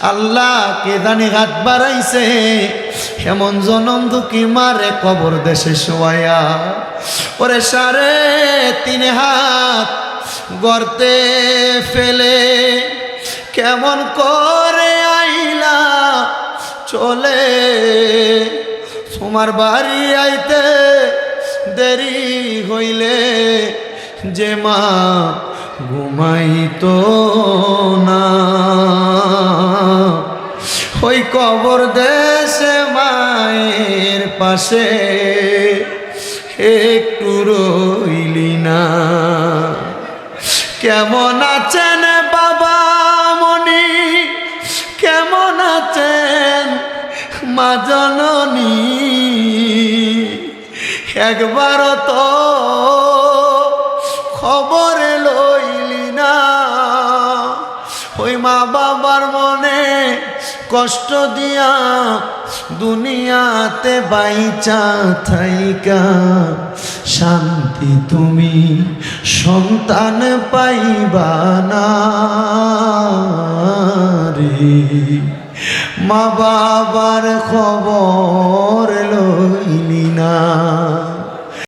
আল্লাহ কে জানি হাত বাড়াইছে? হেমন জনম দুঃখী মারে কবর দেশে শোয়া ওরে সারে তিন হাত গর্তে ফেলে কেমন করে আইলা চলে? তোমার বাড়ি আইতে দেরি হইলে যে মা ঘুমাইতো। ওই কবর দেশে মায়ের পাশে একটু রইলি না। কেমন আছেন বাবা মনি কেমন আছেন মা জননী? একবার তো খবর না ওই মা বাবার মনে কষ্ট দিয়া দুনিয়াতে বাইচা থাইকা। শান্তি তুমি সন্তান পাইবা না রে। মা বাবার খবর